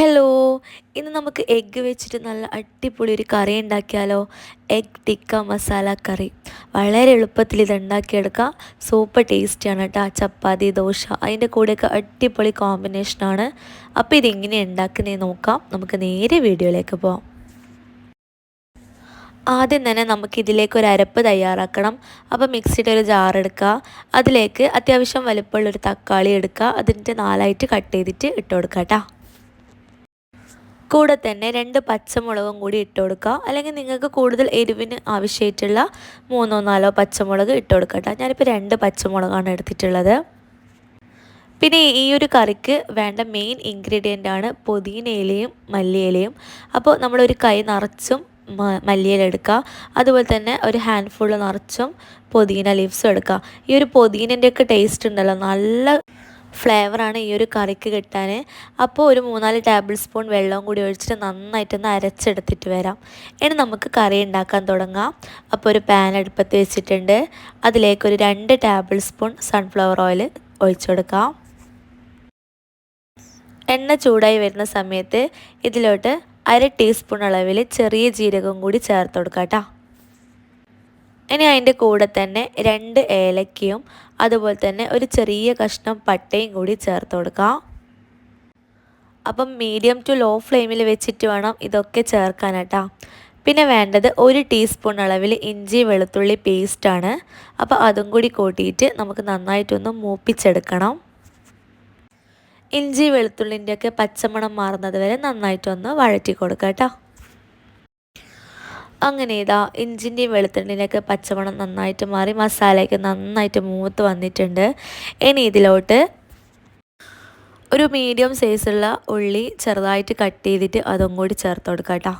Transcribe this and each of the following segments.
Hello ഇന്ന് നമുക്ക് egg വെച്ചിട്ട് നല്ല അടിപൊളി ഒരു കറി ഉണ്ടാക്കിയാലോ? Egg tikka masala curry. വളരെ എളുപ്പത്തിൽ ഇത് ഉണ്ടാക്കിയെടുക്കാം. സൂപ്പർ ടേസ്റ്റിയാണ് കേട്ടോ ചപ്പാത്തി ദോശ അതിന്റെ കൂടെയൊക്കെ അടിപൊളി കോമ്പിനേഷനാണ് അപ്പോൾ ഇതെങ്ങനെ ഉണ്ടാക്കുന്നതെന്ന് നോക്കാം. നമുക്ക് നേരെ വീഡിയോയിലേക്ക് പോകാം ആദ്യം തന്നെ നമുക്ക് ഇതിലേക്ക് ഒരു അരപ്പ് തയ്യാറാക്കണം. അപ്പോൾ മിക്സിയുടെ ഒരു ജാർ എടുക്കുക. അതിലേക്ക് അത്യാവശ്യം വലുപ്പമുള്ളൊരു തക്കാളി എടുക്കുക. അതിന്റെ നാലായിട്ട് കട്ട് ചെയ്തിട്ട് ഇട്ട് കൊടുക്കാം കേട്ടോ കൂടെ തന്നെ രണ്ട് പച്ചമുളകും കൂടി ഇട്ട് കൊടുക്കുക. അല്ലെങ്കിൽ നിങ്ങൾക്ക് കൂടുതൽ എരിവിന് ആവശ്യമായിട്ടുള്ള മൂന്നോ നാലോ പച്ചമുളക് ഇട്ട് കൊടുക്കട്ടെ ഞാനിപ്പോൾ രണ്ട് പച്ചമുളകാണ് എടുത്തിട്ടുള്ളത്. പിന്നെ ഈ ഒരു കറിക്ക് വേണ്ട മെയിൻ ഇൻഗ്രീഡിയന്റ് ആണ് പുതിനയിലയും മല്ലിയിലയും. അപ്പോൾ നമ്മളൊരു കൈ നിറച്ചും മല്ലിയില എടുക്കുക. അതുപോലെ തന്നെ ഒരു ഹാൻഡ് ഫുള്ള് നിറച്ചും പുതിന ലീവ്സും എടുക്കുക. ഈ ഒരു പുതിനന്റെയൊക്കെ ടേസ്റ്റ് ഉണ്ടല്ലോ. നല്ല ഫ്ലേവറാണ് ഈ ഒരു കറിക്ക് കിട്ടാൻ. അപ്പോൾ ഒരു മൂന്നാൽ ടേബിൾ സ്പൂൺ വെള്ളവും കൂടി ഒഴിച്ചിട്ട് നന്നായിട്ടൊന്ന് അരച്ചെടുത്തിട്ട് വരാം. ഇനി നമുക്ക് കറി ഉണ്ടാക്കാൻ തുടങ്ങാം. അപ്പോൾ ഒരു പാൻ അടുപ്പത്ത് വെച്ചിട്ടുണ്ട്. അതിലേക്ക് ഒരു രണ്ട് ടേബിൾ സ്പൂൺ സൺഫ്ലവർ ഓയിൽ ഒഴിച്ചു കൊടുക്കാം. എണ്ണ ചൂടായി വരുന്ന സമയത്ത് ഇതിലോട്ട് അര ടീസ്പൂൺ അളവിൽ ചെറിയ ജീരകം കൂടി ചേർത്ത് കൊടുക്കാം കേട്ടോ. ഇനി അതിന്റെ കൂടെ തന്നെ രണ്ട് ഏലക്കയും അതുപോലെ തന്നെ ഒരു ചെറിയ കഷ്ണം പട്ടയും കൂടി ചേർത്ത് കൊടുക്കാം. അപ്പം മീഡിയം ടു ലോ ഫ്ലെയിമിൽ വെച്ചിട്ട് വേണം ഇതൊക്കെ ചേർക്കാൻ കേട്ടോ. പിന്നെ വേണ്ടത് ഒരു ടീസ്പൂൺ അളവിൽ ഇഞ്ചി വെളുത്തുള്ളി പേസ്റ്റാണ് അപ്പോൾ അതും കൂടി കൂട്ടിയിട്ട് നമുക്ക് നന്നായിട്ടൊന്ന് മൂപ്പിച്ചെടുക്കണം. ഇഞ്ചി വെളുത്തുള്ളിന്റെയൊക്കെ പച്ചമണം മാറുന്നത് വരെ നന്നായിട്ടൊന്ന് വഴറ്റി കൊടുക്കാം കേട്ടോ. അങ്ങനെ ഇതാ ഇഞ്ചിന്റെയും വെളുത്തുള്ളിന്റെയൊക്കെ പച്ചമണം നന്നായിട്ട് മാറി മസാലയൊക്കെ നന്നായിട്ട് മൂത്ത് വന്നിട്ടുണ്ട്. ഇനി ഇതിലോട്ട് ഒരു മീഡിയം സൈസുള്ള ഉള്ളി ചെറുതായിട്ട് കട്ട് ചെയ്തിട്ട് അതും കൂടി ചേർത്ത് കൊടുക്കാം കേട്ടോ.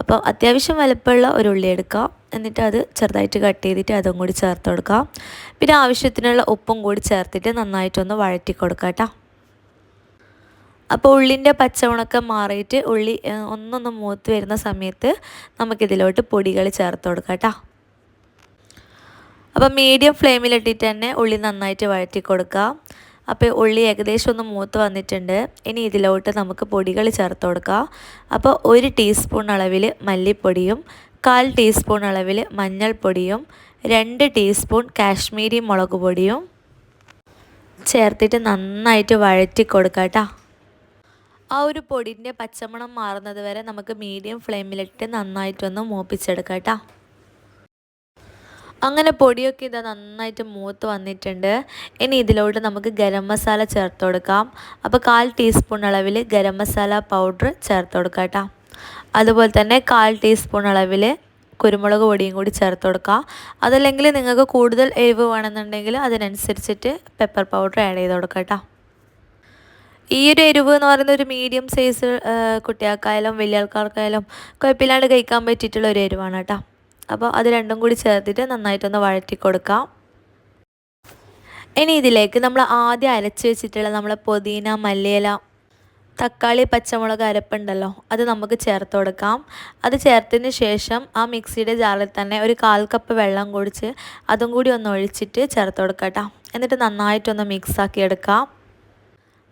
അപ്പോൾ അത്യാവശ്യം വലുപ്പമുള്ള ഒരു ഉള്ളി എടുക്കാം. എന്നിട്ട് അത് ചെറുതായിട്ട് കട്ട് ചെയ്തിട്ട് അതും കൂടി ചേർത്ത് കൊടുക്കാം. പിന്നെ ആവശ്യത്തിനുള്ള ഉപ്പും കൂടി ചേർത്തിട്ട് നന്നായിട്ടൊന്ന് വഴറ്റി കൊടുക്കാം കേട്ടോ. അപ്പോൾ ഉള്ളിന്റെ പച്ചമുണക്കം മാറിയിട്ട് ഉള്ളി ഒന്നൊന്ന് മൂത്ത് വരുന്ന സമയത്ത് നമുക്കിതിലോട്ട് പൊടികൾ ചേർത്ത് കൊടുക്കാം കേട്ടോ. അപ്പോൾ മീഡിയം ഫ്ലെയിമിലിട്ടിട്ട് തന്നെ ഉള്ളി നന്നായിട്ട് വഴറ്റി കൊടുക്കാം. അപ്പോൾ ഉള്ളി ഏകദേശം ഒന്ന് മൂത്ത് വന്നിട്ടുണ്ട്. ഇനി ഇതിലോട്ട് നമുക്ക് പൊടികൾ ചേർത്ത് കൊടുക്കാം. അപ്പോൾ ഒരു ടീസ്പൂൺ അളവിൽ മല്ലിപ്പൊടിയും കാൽ ടീസ്പൂൺ അളവിൽ മഞ്ഞൾപ്പൊടിയും രണ്ട് ടീസ്പൂൺ കാശ്മീരി മുളക് പൊടിയും ചേർത്തിട്ട് നന്നായിട്ട് വഴറ്റി കൊടുക്കാം കേട്ടോ. ആ ഒരു പൊടിന്റെ പച്ചമണം മാറുന്നത് വരെ നമുക്ക് മീഡിയം ഫ്ലെയിമിലിട്ട് നന്നായിട്ടൊന്ന് മൂപ്പിച്ചെടുക്കാം കേട്ടോ. അങ്ങനെ പൊടിയൊക്കെ ഇതാ നന്നായിട്ട് മൂത്ത് വന്നിട്ടുണ്ട്. ഇനി ഇതിലോട്ട് നമുക്ക് ഗരം മസാല ചേർത്ത് കൊടുക്കാം. അപ്പോൾ കാൽ ടീസ്പൂൺ അളവിൽ ഗരം മസാല പൗഡർ ചേർത്ത് കൊടുക്കാം കേട്ടോ. അതുപോലെ തന്നെ കാൽ ടീസ്പൂൺ അളവിൽ കുരുമുളക് പൊടിയും കൂടി ചേർത്ത് കൊടുക്കാം. അതല്ലെങ്കിൽ നിങ്ങൾക്ക് കൂടുതൽ എരിവ് വേണമെന്നുണ്ടെങ്കിൽ അതിനനുസരിച്ചിട്ട് പെപ്പർ പൗഡർ ആഡ് ചെയ്ത് കൊടുക്കാം കേട്ടോ. ഈ ഒരു എരിവ് എന്ന് പറയുന്ന ഒരു മീഡിയം സൈസ് കുട്ടികൾക്കായാലും വലിയ ആൾക്കാർക്കായാലും കുഴപ്പമില്ലാണ്ട് കഴിക്കാൻ പറ്റിയിട്ടുള്ള ഒരു എരിവാണ് കേട്ടോ. അപ്പോൾ അത് രണ്ടും കൂടി ചേർത്തിട്ട് നന്നായിട്ടൊന്ന് വഴറ്റി കൊടുക്കാം. ഇനി ഇതിലേക്ക് നമ്മൾ ആദ്യം അരച്ച് വെച്ചിട്ടുള്ള നമ്മളെ പുതിന മല്ലിയില തക്കാളി പച്ചമുളക് അരപ്പുണ്ടല്ലോ അത് നമുക്ക് ചേർത്ത് കൊടുക്കാം. അത് ചേർത്തതിന് ശേഷം ആ മിക്സിയുടെ ജാറിൽ തന്നെ ഒരു കാൽ കപ്പ് വെള്ളം കുടിച്ച് അതും കൂടി ഒന്ന് ഒഴിച്ചിട്ട് ചേർത്ത് കൊടുക്കാം എന്നിട്ട് നന്നായിട്ടൊന്ന് മിക്സാക്കി എടുക്കാം.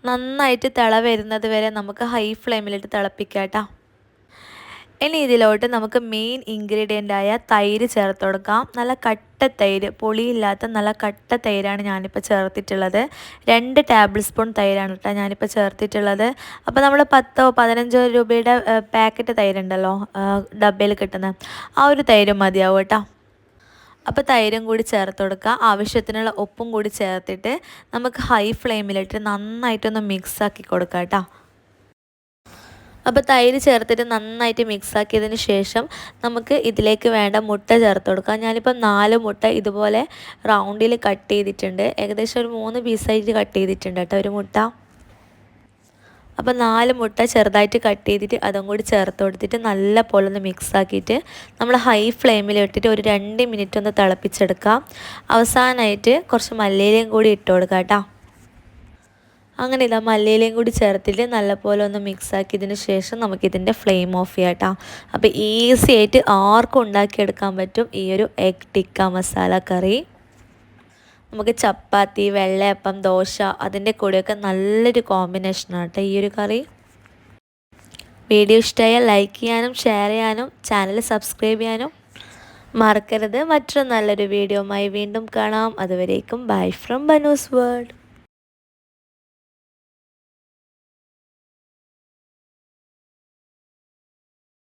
നന്നായിട്ട് തിള വരുന്നത് വരെ നമുക്ക് ഹൈ ഫ്ലെയിമിലിട്ട് തിളപ്പിക്കാം കേട്ടോ. ഇനി ഇതിലോട്ട് നമുക്ക് മെയിൻ ഇൻഗ്രീഡിയന്റ് ആയ തൈര് ചേർത്ത് കൊടുക്കാം. നല്ല കട്ട തൈര് പൊളിയില്ലാത്ത നല്ല കട്ട തൈരാണ് ഞാനിപ്പോൾ ചേർത്തിട്ടുള്ളത്. രണ്ട് ടേബിൾ സ്പൂൺ തൈരാണ് കേട്ടോ ഞാനിപ്പോൾ ചേർത്തിട്ടുള്ളത്. അപ്പോൾ നമ്മൾ പത്തോ പതിനഞ്ചോ രൂപയുടെ പാക്കറ്റ് തൈരുണ്ടല്ലോ ഡബ്ബയിൽ കിട്ടുന്ന ആ ഒരു തൈര് മതിയാവും കേട്ടോ. അപ്പോൾ തൈരും കൂടി ചേർത്ത് കൊടുക്കുക. ആവശ്യത്തിനുള്ള ഉപ്പും കൂടി ചേർത്തിട്ട് നമുക്ക് ഹൈ ഫ്ലെയിമിലിട്ട് നന്നായിട്ടൊന്ന് മിക്സാക്കി കൊടുക്കാം കേട്ടോ അപ്പോൾ തൈര് ചേർത്തിട്ട് നന്നായിട്ട് മിക്സ് ആക്കിയതിന് ശേഷം നമുക്ക് ഇതിലേക്ക് വേണ്ട മുട്ട ചേർത്ത് കൊടുക്കാം ഞാനിപ്പോൾ നാല് മുട്ട ഇതുപോലെ റൗണ്ടിൽ കട്ട് ചെയ്തിട്ടുണ്ട്. ഏകദേശം ഒരു മൂന്ന് പീസായിട്ട് കട്ട് ചെയ്തിട്ടുണ്ട് കേട്ടോ ഒരു മുട്ട. അപ്പോൾ നാല് മുട്ട ചെറുതായിട്ട് കട്ട് ചെയ്തിട്ട് അതും കൂടി ചേർത്ത് കൊടുത്തിട്ട് നല്ല പോലെ ഒന്ന് മിക്സ് ആക്കിയിട്ട് നമ്മൾ ഹൈ ഫ്ലെയിമിൽ ഇട്ടിട്ട് ഒരു രണ്ട് മിനിറ്റ് ഒന്ന് തിളപ്പിച്ചെടുക്കാം. അവസാനമായിട്ട് കുറച്ച് മല്ലിയിലയും കൂടി ഇട്ട് കൊടുക്കാം കേട്ടോ. അങ്ങനെ ഇതാ മല്ലിയിലയും കൂടി ചേർത്തിട്ട് നല്ലപോലെ ഒന്ന് മിക്സ് ആക്കിയതിന് ശേഷം നമുക്കിതിന്റെ ഫ്ലെയിം ഓഫ് ചെയ്യാം കേട്ടോ. അപ്പോൾ ഈസി ആയിട്ട് ആർക്കും ഉണ്ടാക്കിയെടുക്കാൻ പറ്റും ഈ ഒരു എഗ് ടിക്ക മസാല കറി നമുക്ക് ചപ്പാത്തി വെള്ളയപ്പം ദോശ അതിന്റെ കൂടെയൊക്കെ നല്ലൊരു കോമ്പിനേഷനാണ് കേട്ടോ ഈ ഒരു കറി. വീഡിയോ ഇഷ്ടമായാൽ ലൈക്ക് ചെയ്യാനും ഷെയർ ചെയ്യാനും ചാനൽ സബ്സ്ക്രൈബ് ചെയ്യാനും മറക്കരുത്. മറ്റൊരു നല്ലൊരു വീഡിയോമായി വീണ്ടും കാണാം. അതുവരേക്കും ബൈ ഫ്രം ബനൂസ് വേൾഡ്